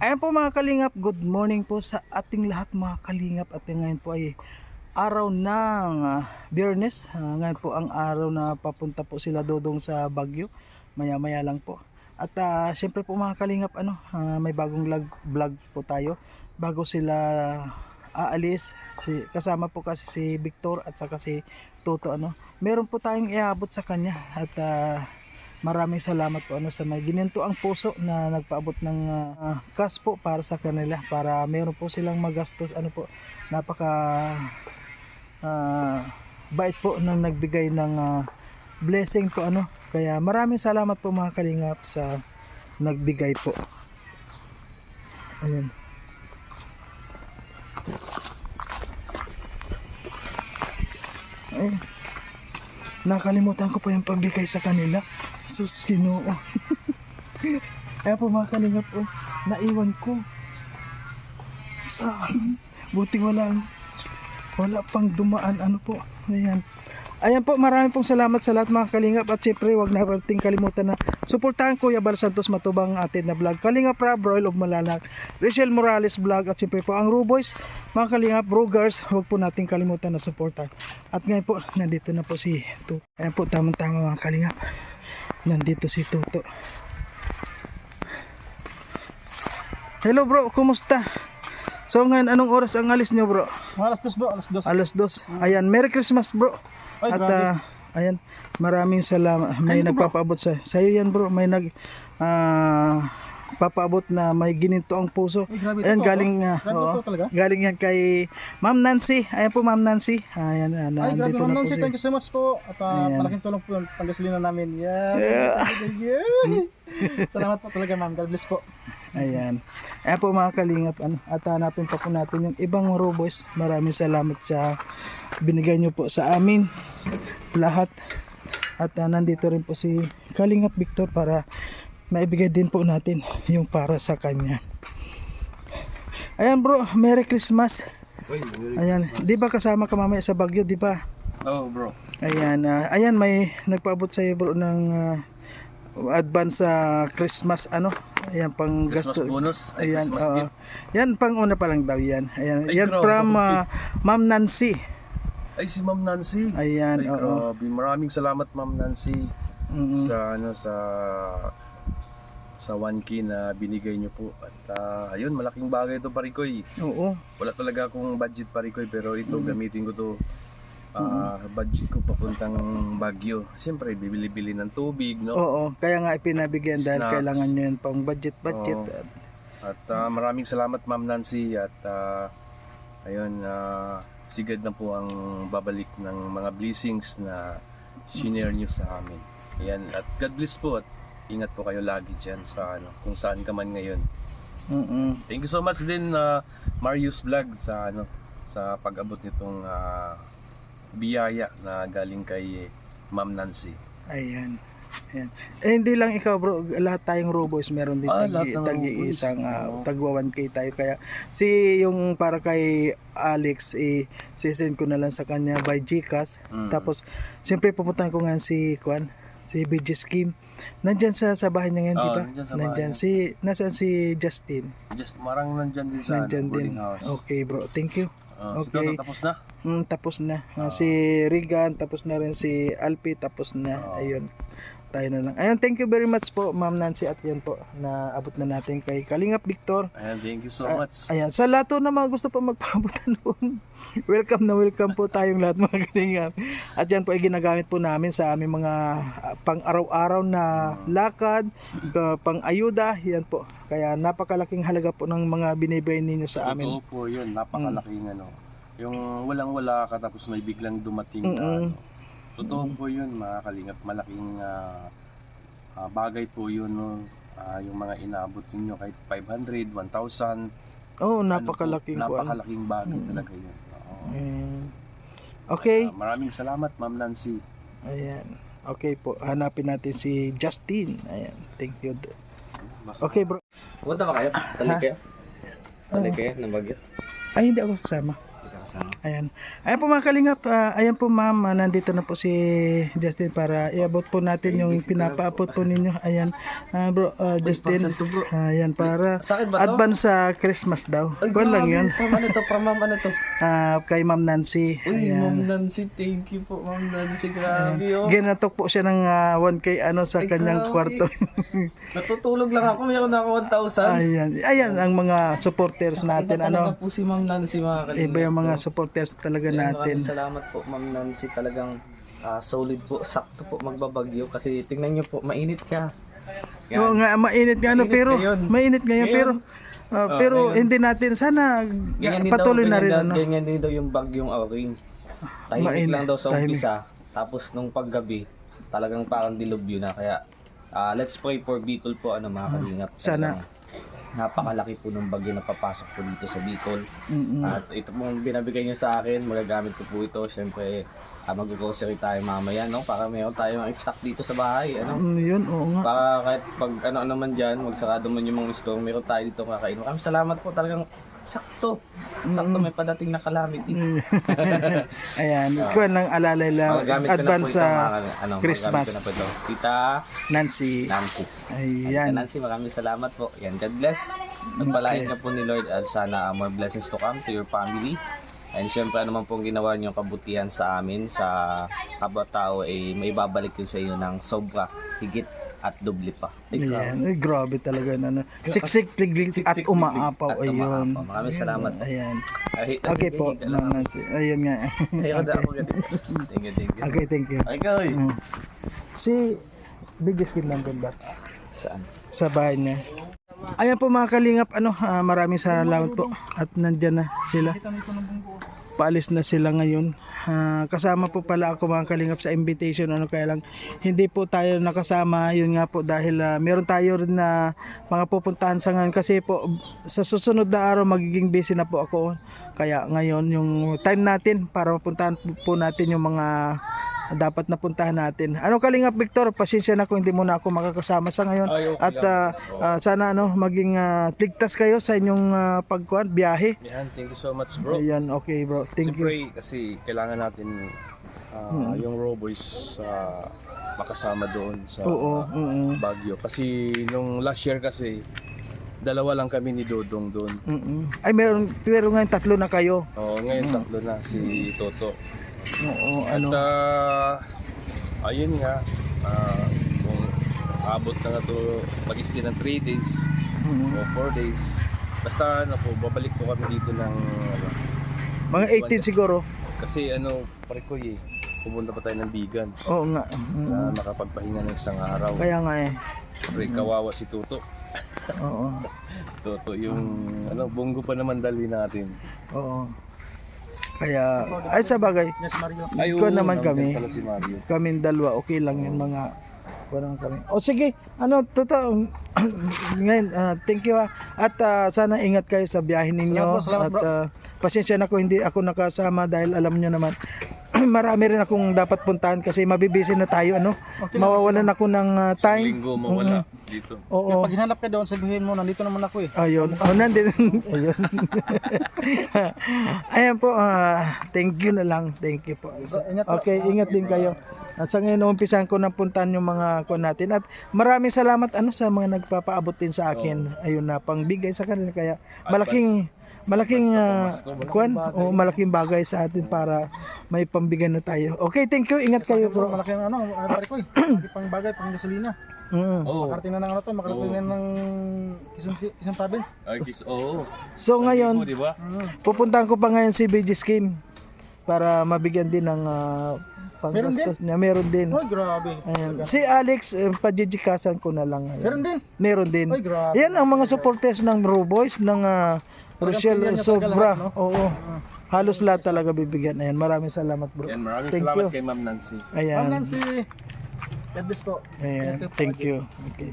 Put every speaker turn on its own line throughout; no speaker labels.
Ayan po mga kalingap, good morning po sa ating lahat mga kalingap at ngayon po ay araw ng uh. Ah, ngayon po ang araw na papunta po sila dodong sa Bagyo. Maya maya lang po. At ah, syempre po mga kalingap, ano, ah, may bagong vlog, vlog po tayo bago sila aalis. Si, kasama po kasi si Victor at saka si Toto. Ano. Meron po tayong iabot sa kanya at ah, maraming salamat po ano sa may gininto ang puso na nagpaabot ng ah, cash po para sa kanila para meron po silang magastos ano po napaka ah, bait po nang nagbigay ng ah, blessing po ano. Kaya maraming salamat po mga kalingap sa nagbigay po. Ayun ayun nakalimutan ko pa yung pambigay sa kanila sus ginoo. Kaya po mga kalingap po naiwan ko. Sa buti walang wala pang dumaan ano po. Ayan. Ayan po marami pong salamat sa lahat mga kalingap. At syempre wag na nating kalimutan na suportahan Kuya Bal Santos Matubang atin na vlog. Kalingap Rob Royal of Malalag. Rachel Morales vlog at syempre po ang Ruboys mga kalingap Brugers wag po nating kalimutan na suportahan. At ngayon po nandito na po si Tuto ayan po tamang tama mga kalingap nandito si Tuto hello bro kumusta So ngayon, anong oras ang alis nyo bro?
Alas dos bro, alas dos.
Alas dos. Ayan, Merry Christmas bro.
Ay,
At ah, ayan, maraming salamat. May
bro.
nagpapaabot sa sa'yo yan bro. May nag ah, papaabot na may gininto ang puso.
Ay, grabe.
Ayan,
totoo,
galing.
Grabe
oo. Galing yan kay Ma'am Nancy. Ayan po Ma'am Nancy. Ayan, ah,
Ay, grabe ma'am
na
Nancy,
si.
thank you so much po. At
Ayan.
malaking tulong po yung panggasolina namin. Yeah.
Yeah.
Thank you. Salamat po talaga ma'am. God bless po.
Ayan. Ayan po mga kalingap. Ano, at hanapin pa po natin yung ibang roboys. Maraming salamat sa binigay nyo po sa amin. Lahat. At ah, nandito rin po si Kalingap Victor para maibigay din po natin yung para sa kanya. Ayan bro, Merry Christmas. Ayan, di ba kasama ka mamaya sa Bagyo, di ba?
Oh, bro.
Ayan, ah, ayan may nagpaabot sa iyo bro ng ah, advance sa Christmas ano? Ayan pang
Christmas
gasto.
bonus. Ay,
Ayan,
Christmas gift.
Yan pang una pa lang daw yan. Ayan,
Ay,
yan
grabe.
from ah, Ma'am Nancy.
Ay, si Ma'am Nancy.
Ayan,
Ay,
oo.
grabe. Maraming salamat, Ma'am Nancy,
Mm,
sa ano sa sa 1K na binigay niyo po. At ah, ayun, malaking bagay ito, Parikoy.
oo.
Wala talaga akong budget, Parikoy, pero ito,
Mm.
gamitin ko to ah, budget ko papuntang Baguio. Siyempre, bibili-bili ng tubig, no?
Oo, kaya nga ipinabigyan dahil
Snacks.
kailangan nyo yan pang budget budget.
Oo. At ah, maraming salamat Ma'am Nancy at ah, ayun uh, sigad na po ang babalik ng mga blessings na shinare niyo sa amin. Ayan, at God bless po at ingat po kayo lagi diyan sa ano, kung saan ka man ngayon.
Mm.
Thank you so much din na Marius Vlog sa ano sa pag-abot nitong ah, biyaya na galing kay Ma'am Nancy.
Ayan. Ayan. Eh, hindi lang ikaw bro, lahat tayong robots meron din
Ah,
tagi, tagi isang ah,
Oo.
tagwa 1k tayo kaya si yung para kay Alex eh sisend ko na lang sa kanya by Gcash
Mm.
tapos siyempre pupuntahan ko nga si Kwan si BG Scheme nandyan sa sa bahay niya ngayon di
Oo,
ba
nandyan
nandyan si nasaan si Justin
just marang nandyan din sa
nandyan
ano,
din
boarding house.
okay bro thank you
si
Okay.
Toto, tapos na?
Mm, tapos na. Ah. si Regan, tapos na rin si Alpi, tapos na.
Ah.
Ayun. Tayo na lang. Ayun, thank you very much po, Ma'am Nancy. At yan po, na abot na natin kay Kalingap Victor.
Ayan, thank you so
Ah,
much.
Ayan, sa lahat po na mga gusto pa magpabutan po. welcome na welcome po tayong lahat mga kalingap. At yan po ay ginagamit po namin sa aming mga ah, pang-araw-araw na lakad, ka- pang-ayuda. Yan po. Kaya napakalaking halaga po ng mga binibigay ninyo sa amin.
Totoo po yun, napakalaking ano. Yung walang-wala ka tapos may biglang dumating na
Mm-mm.
ano. Totoo po yun, mga kalingap. Malaking ah, ah, bagay po yun, no? Ah, yung mga inaabot ninyo kahit 500, 1,000.
Oh,
ano po,
napakalaking.
Napakalaking bagay
Mm.
talaga yun. Oo.
Ayan. Okay.
Ah, maraming salamat, Ma'am Nancy.
Ayan. Okay po. Hanapin natin si Justin. Ayan. Thank you. Okay bro.
Punta ba kayo? Talik kayo? Talik kayo ng Bagyo?
Ay, hindi ako kasama. Ayan. Ayan po mga kalingap. ah, ayan po ma'am. ah, nandito na po si Justin para iabot po natin yung pinapaabot po ninyo. Ayan. Ah, bro, ah, Justin. Ayan para advance sa Christmas daw. Kuwan lang yun.
Ano to? From ma'am ano to?
Ah, kay Ma'am Nancy.
Uy, ma'am Nancy. Thank you po, ma'am Nancy. Grabe, oh.
Ginatok po siya ng ah, 1K ano sa
Ay,
kanyang
grabe.
kwarto.
Natutulog lang ako. Mayroon na ako 1,000.
ayan. Ayan ang mga supporters natin.
Iba
Ano?
talaga po si ma'am Nancy, mga kalingap.
Iba yung mga supporters talaga
Maraming
natin.
salamat po, ma'am Nancy. Talagang ah, solid po. Sakto po magbabagyo. Kasi tingnan nyo po, mainit ka.
Oo nga, mainit nga ano,
Mainit
pero
ngayon.
mainit ngayon,
Ngayon.
pero ah,
Oh,
pero
ngayon.
hindi natin sana
Ganyan din
patuloy
daw,
na rin
ganyan,
ano.
daw, ganyan din daw yung bagyong Auring. Tahimik
Mainit,
lang daw sa
tahimik.
umpisa. Tapos nung paggabi, talagang parang dilubyo na. Kaya ah, let's pray for Bicol po, ano mga kalingap.
Sana.
Talagang Napakalaki po ng bagyo na papasok po dito sa Bicol.
Mm-mm.
At ito pong binabigay nyo sa akin, magagamit ko po ito. Siyempre, uh, mag-grocery tayo mamaya, no? Para meron tayong stock dito sa bahay, ano?
Mm, yun, oo nga.
Para kahit pag ano naman dyan, magsarado man yung mga store, meron tayo dito kakain. Maraming salamat po talagang sakto. Sakto may padating na calamity.
Mm. Ayan, lang alalay lang
ko na po
advance sa
ano,
Christmas.
Ko na po ito. Tita
Nancy.
Nancy. Tita
Ayan.
Nancy, maraming salamat po. Yan, God bless. Pagpalain ka po ni Lord at sana uh, more blessings to come to your family. And syempre, ano man pong ginawa niyong kabutihan sa amin, sa kapwa-tao, eh, may babalik yun sa iyo ng sobra, higit at doble pa. Ay.
Ayan, Ay, grabe talaga na. ano. Siksik, liglig, at
Siksik,
umaapaw.
liglig, at
Ayun.
umaapaw. Maraming salamat.
Ayan.
Ay,
Okay po, Nancy. Ayun nga.
Ayun na ako. Thank you, thank you.
Okay, thank you.
Ay, kay.
Mm. Si biggest kid nandun ba?
Saan?
Sa bahay niya. Ayan po mga kalingap, ano, ah, maraming salamat po. At nandyan na sila. Paalis na sila ngayon. Ah, kasama po pala ako mga kalingap sa invitation. Ano kaya lang, hindi po tayo nakasama. Yun nga po dahil ah, meron tayo rin na mga pupuntahan sa ngayon. Kasi po sa susunod na araw magiging busy na po ako. Kaya ngayon yung time natin para mapuntahan po natin yung mga dapat napuntahan natin. Ano kalingap Victor, pasensya na kung hindi mo na ako makakasama sa ngayon.
Ay, okay
At ah, ah, sana ano maging ah, ligtas kayo sa inyong uh, pagkuan biyahe.
Yan, thank you so much bro.
Ayan, okay bro. Thank you.
Siyempre, kasi kailangan natin ah,
Hmm.
yung Raw Boys ah, makasama doon sa
Oo, oo.
Baguio. Kasi nung last year kasi, dalawa lang kami ni Dodong doon.
Mm-mm. Ay meron pero ngayon tatlo na kayo.
Oo, ngayon
Mm.
tatlo na si Toto.
Oo,
At
ano.
ah, ayun nga, ah, kung abot na nga to mag-stay ng 3 days
Mm.
o 4 days, basta ano po, babalik po kami dito ng ano,
Mga 18 siguro.
kasi ano, pare ko eh, pumunta pa tayo ng Bigan
Oo nga.
na
Mm.
makapagpahinga ng isang araw.
Kaya nga eh.
Pre, kawawa si Toto.
Oo.
Toto, yung ano, bunggo pa naman dali natin.
Oo. Kaya ay sa bagay,
Yes, Mario.
Ay,
Ikaw
oo,
naman kami.
Pala si Mario.
kaming dalawa okay lang yun mga Walang kami. O sige, ano, totoo. Ngayon, ah, thank you ha. At ah, sana ingat kayo sa biyahe ninyo.
Salamat salamat,
At
bro.
ah, pasensya na kung hindi ako nakasama dahil alam nyo naman, marami rin akong dapat puntahan kasi mabibisi na tayo. Ano? Mawawalan ako ng ah,
Isang
time.
linggo mawala dito.
Oo.
Pag hinanap ka doon, sabihin mo, nandito naman ako eh.
Ayun. Oh, nandito. Ayun. Ayan po. ah, thank you na lang. Thank you po.
So, ingat po.
Okay, ingat din kayo. At sa ngayon, umpisahan ko ng puntahan yung mga kuwan natin. At maraming salamat ano sa mga nagpapaabot din sa akin. Ayun na, pangbigay sa kanila. Kaya malaking malaking ah, kuwan o malaking bagay sa atin para may pambigay na tayo. Okay, thank you. Ingat kayo, bro.
Malaki ang ano, ano pare ko. Malaki pang bagay, pang gasolina.
Mm.
Oo.
Makarating na ng ano to, makarating na ng isang, isang province.
Ay, kis- oo.
So ngayon,
Di ba?
Mm.
pupuntahan ko pa ngayon si BG Scheme para mabigyan din ng uh,
din?
niya. Meron din.
Ay, grabe.
Ayan. Si Alex, eh, pajijikasan ko na lang. Ayan.
Meron din.
Meron din.
Ay, grabe.
Yan ang mga supporters ng Raw Boys ng uh, Rochelle Sobra.
lahat, no?
Oo. Halos lahat talaga bibigyan. Ayan, maraming salamat bro.
Yan, maraming
Thank
salamat
you.
kay Ma'am Nancy.
Ma'am
Ayan.
Nancy. God bless po.
Ayan, thank you. Okay.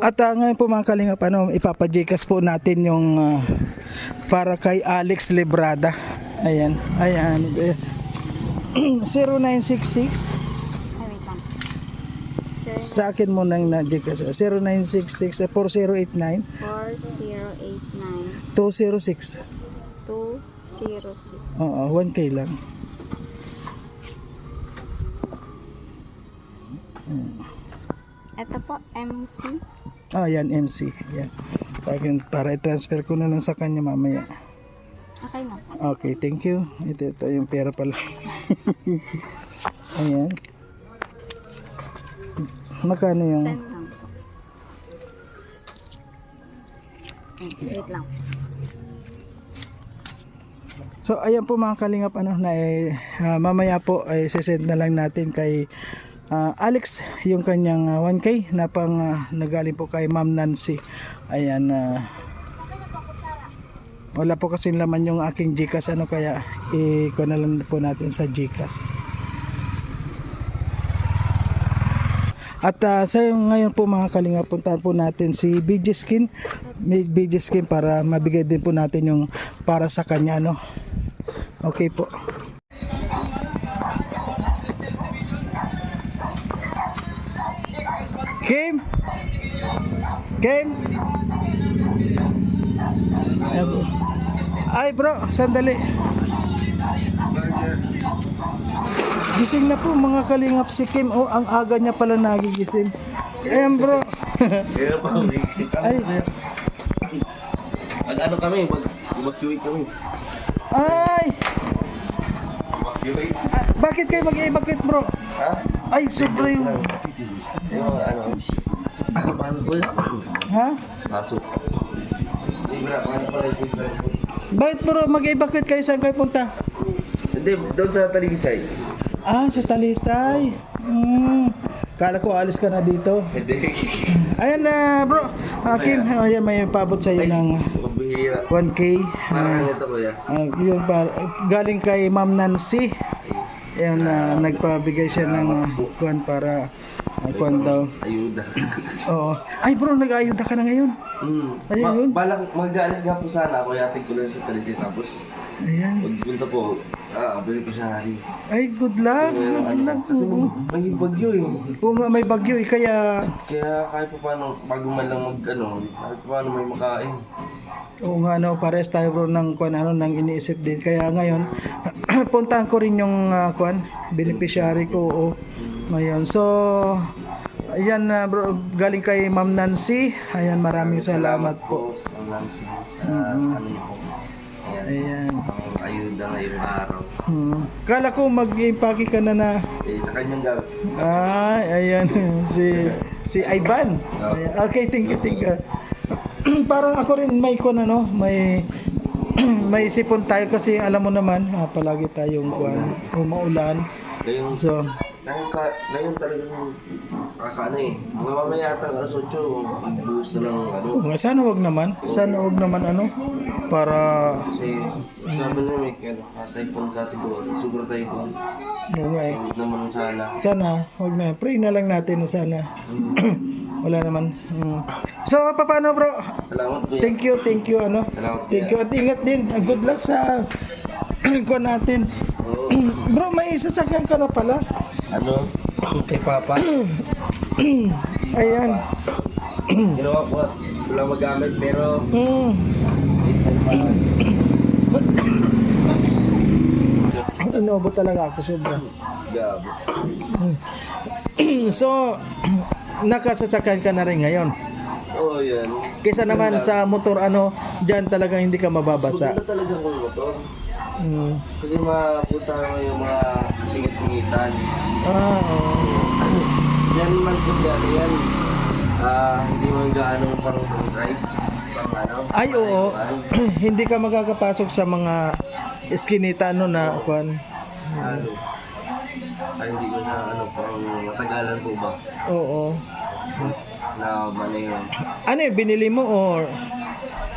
At uh, ngayon po mga kalingap, ano, ipapajikas po natin yung ah, para kay Alex Librada. Ayan, ayan. eh, 0966
Ay, wait lang.
Sa akin mo nang na-jikas. 0966 eh, 4089
4089
206.
206.
Oo, 1K lang.
Ito po, MC.
Ah, yan, MC. Yan. Sa akin, para i-transfer ko na lang sa kanya mamaya.
Okay na.
Okay, thank you. Ito, ito yung pera pala. Ayan. Magkano yung...
10 lang po. Wait lang.
So ayan po mga kalingap ano na eh, ah, mamaya po ay sesend na lang natin kay ah, Alex yung kanyang ah, 1K na pang ah, nagaling po kay Ma'am Nancy. Ayan ah, wala po kasi laman yung aking Gcash ano kaya i-ko na lang po natin sa Gcash. At ah, sa ngayon po mga kalinga puntahan po natin si BG Skin BG Skin para mabigay din po natin yung para sa kanya no. Okay po. Kim? Kim? Ay, bro. Ay bro, sandali. Gising na po mga kalingap si Kim. Oh, ang aga niya pala nagigising. Ayan bro.
Kaya pa, nagisip
Ay,
Mag ano kami, mag evacuate kami.
ay!
Evacuate?
Ah, bakit kayo mag-evacuate bro?
Ha?
Ay, sobra yung...
Yung ano? Po yun?
Ha?
Pasok. Hindi ba, paano pala yung
Bakit bro mag-evacuate kayo? Saan kayo punta?
Hindi, doon sa Talisay.
Ah, sa Talisay. Hmm. Kala ko alis ka na dito.
Hindi.
Ayan na bro. Ah, Kim, ayan may paabot sa'yo ng
Mabihira.
1K.
Parang
Ah,
ito kuya.
ah, yung par- galing kay Ma'am Nancy. Ayan na nagpabigay siya ng uh, kuwan para uh, kuwan daw.
Ayuda.
Oo. Ay bro, nag-ayuda ka na ngayon.
Hmm.
Ayun,
Ma-
yun.
Balak mag-aalis nga po sana ako. Yating ko lang sa Talisay. Tapos,
Ayan.
pagpunta po, ah, bili ko siya hari.
Ay, good luck.
Kaya,
Good
ano,
luck.
kasi
Oo.
may bagyo eh.
Oo nga, may bagyo eh. Kaya,
Kaya kahit pa paano, bago man lang mag ano, kahit pa paano may makain.
oo nga, no, pares tayo bro ng kuwan, ano, ng iniisip din. Kaya ngayon, puntahan ko rin yung uh, kuwan, beneficiary ko. Oo. Ngayon, so, ayan na bro, galing kay Ma'am Nancy. Ayan, maraming salamat po.
Ang Nancy sa
Mhm.
ano niyo po. Ayan.
Ayan.
Ang ayuda ngayong araw.
Hmm. Kala ko mag-impake ka na na.
Eh, sa kanyang gamit.
Ay, ayan. si, si Ivan. Ayan. Okay, thank you, thank you. Parang ako rin may kon ano, may may sipon tayo kasi alam mo naman, ah, palagi tayong kuan, umaulan.
Ngayong,
So,
ngayon, ka, ngayon talagang kakaano eh. Mga mamaya ata alas 8, buhos na ng ano.
nga, sana wag naman. Sana wag naman ano para
Kasi sabi nila may ano, ah, typhoon category, super typhoon.
oo nga eh.
Huwag naman sana.
Sana wag na. Pray na lang natin na sana. Wala naman. Mm. So, paano bro?
Salamat kuya.
Thank you, thank you ano.
Salamat kuya.
Thank you at ingat din. Good luck sa kuan natin.
Oo.
Bro, may sasakyan ka na pala.
Ano? Kay Papa.
Ayan.
Ginawa ko. Wala magamit pero
Mm. Inobot talaga ako sobra.
Gabo.
so, nakasasakyan ka na rin ngayon.
Oo, oh, yan.
Kaysa naman sa motor ano, diyan talaga hindi ka mababasa.
Maganda talaga kung motor.
Mm.
Kasi mapunta mo yung mga singit-singitan.
Ah, oo.
Yan man kasi ano yan. Ah, hindi man gaano parang drive. Ano.
Ay, oo. hindi ka makakapasok sa mga eskinita ano na kuan.
Ano. Ay, hindi ko na ano, pang matagalan po ba?
Oo.
Na ano yun.
Ano eh, binili mo or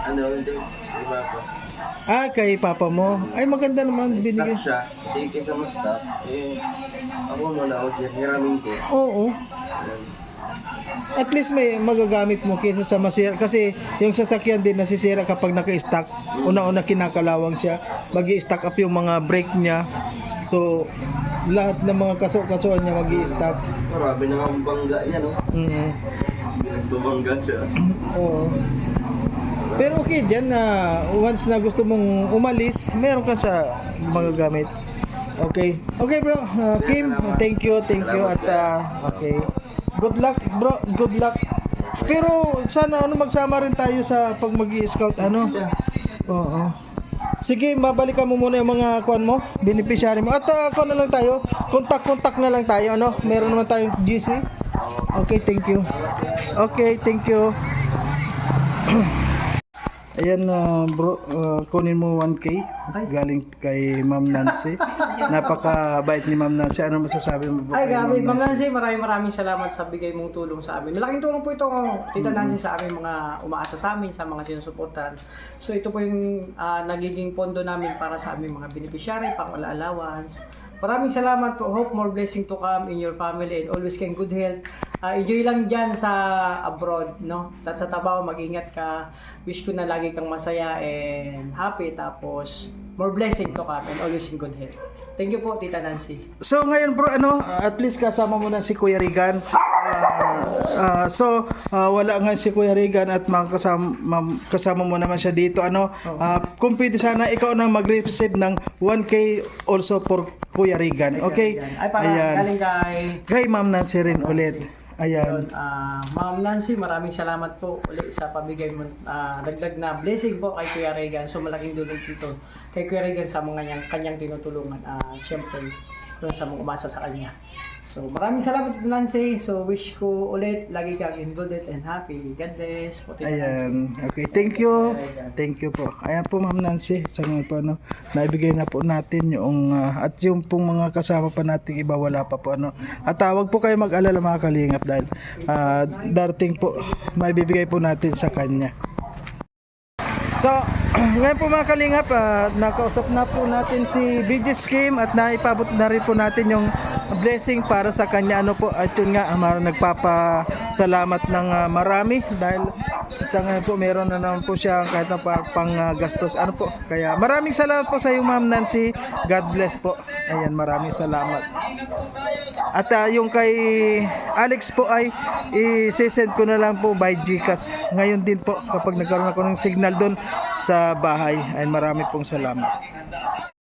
Ano, hindi. Iba pa.
ah kay papa mo? Ay maganda naman
May
binigay.
stock siya. Hindi kaysa mas stock. Eh, ako muna dyan. Hiramin ko.
Oo.
Yan.
At least may magagamit mo kaysa sa masira kasi yung sasakyan din nasisira kapag naka-stack. Una-una kinakalawang siya. Magi-stack up yung mga brake niya. So lahat ng mga kaso-kasuan niya magi-stack.
Marami na ang bangga niya, no?
Mm.
Nagbabangga siya.
Oo. Pero okay dyan na once na gusto mong umalis, meron ka sa magagamit. Okay. Okay bro, Uh, Kim, thank you, thank you at uh, okay. Good luck bro, good luck. Pero sana ano magsama rin tayo sa pag mag-scout ano. Oo. Sige, babalikan mo muna yung mga kuan mo, beneficiary mo. At uh, kuan na lang tayo, contact-contact na lang tayo, ano? Meron naman tayong GC. Okay, thank you. Okay, thank you. Ayan uh, bro, uh, kunin mo 1K galing kay Ma'am Nancy. Napakabait ni Ma'am Nancy. Ano masasabi mo bro?
Ay,
kay
grabe.
Ma'am
Ma'am Nancy, maraming maraming salamat sa bigay mong tulong sa amin. Malaking tulong po ito, Tita Nancy, sa aming mga umaasa sa amin, sa mga sinusuportan. So, ito po yung ah, nagiging pondo namin para sa aming mga beneficiary, pang wala allowance. Maraming salamat po. Hope more blessing to come in your family and always kayong good health. Ah, enjoy lang dyan sa abroad, no? At sa Tabaw, mag-ingat ka. Wish ko na lagi kang masaya and happy. Tapos, more blessing to come and always in good health. Thank you po, Tita Nancy.
So ngayon bro, ano, at least kasama mo na si Kuya Regan. Ah, ah, so ah, wala nga si Kuya Regan at makasama ma- kasama mo naman siya dito. Ano, ah, kung pwede sana ikaw na mag-receive ng 1K also for Kuya Regan. Okay?
Ay, para
Ayan.
galing kay
Kay Ma'am Nancy rin ulit. Ayan.
Ah, Ma'am Nancy, maraming salamat po ulit sa pabigay mo ah, dagdag na blessing po kay Kuya Regan. So malaking tulong dito kay Kuya Regan sa mga niyang, kanyang tinutulungan. Ah, Siyempre, doon sa mga umasa sa kanya. So maraming salamat Tita Nancy. So wish ko ulit lagi kang in good health and happy. God bless Nancy.
Ayan. Okay, thank you. Thank you po. Ayan po Ma'am Nancy. Sa ngayon po ano, naibigay na po natin yung ah, at yung pong mga kasama pa nating iba wala pa po ano. At tawag po kayo mag-alala mga kalingap dahil ah, darating po maibibigay po natin sa kanya. So, ngayon po mga kalingap, ah, nakausap na po natin si BG Scheme at naipabot na rin po natin yung blessing para sa kanya. Ano po, at yun nga, ah, mar- nagpapasalamat ng ah, marami dahil sa ngayon po meron na naman po siya kahit na pa, pang ah, gastos. Ano po, kaya maraming salamat po sa iyo Ma'am Nancy. God bless po. Ayan, maraming salamat. At ah, yung kay Alex po ay i-send ko na lang po by GCash. Ngayon din po kapag nagkaroon ako ng signal doon sa bahay. Ay marami pong salamat.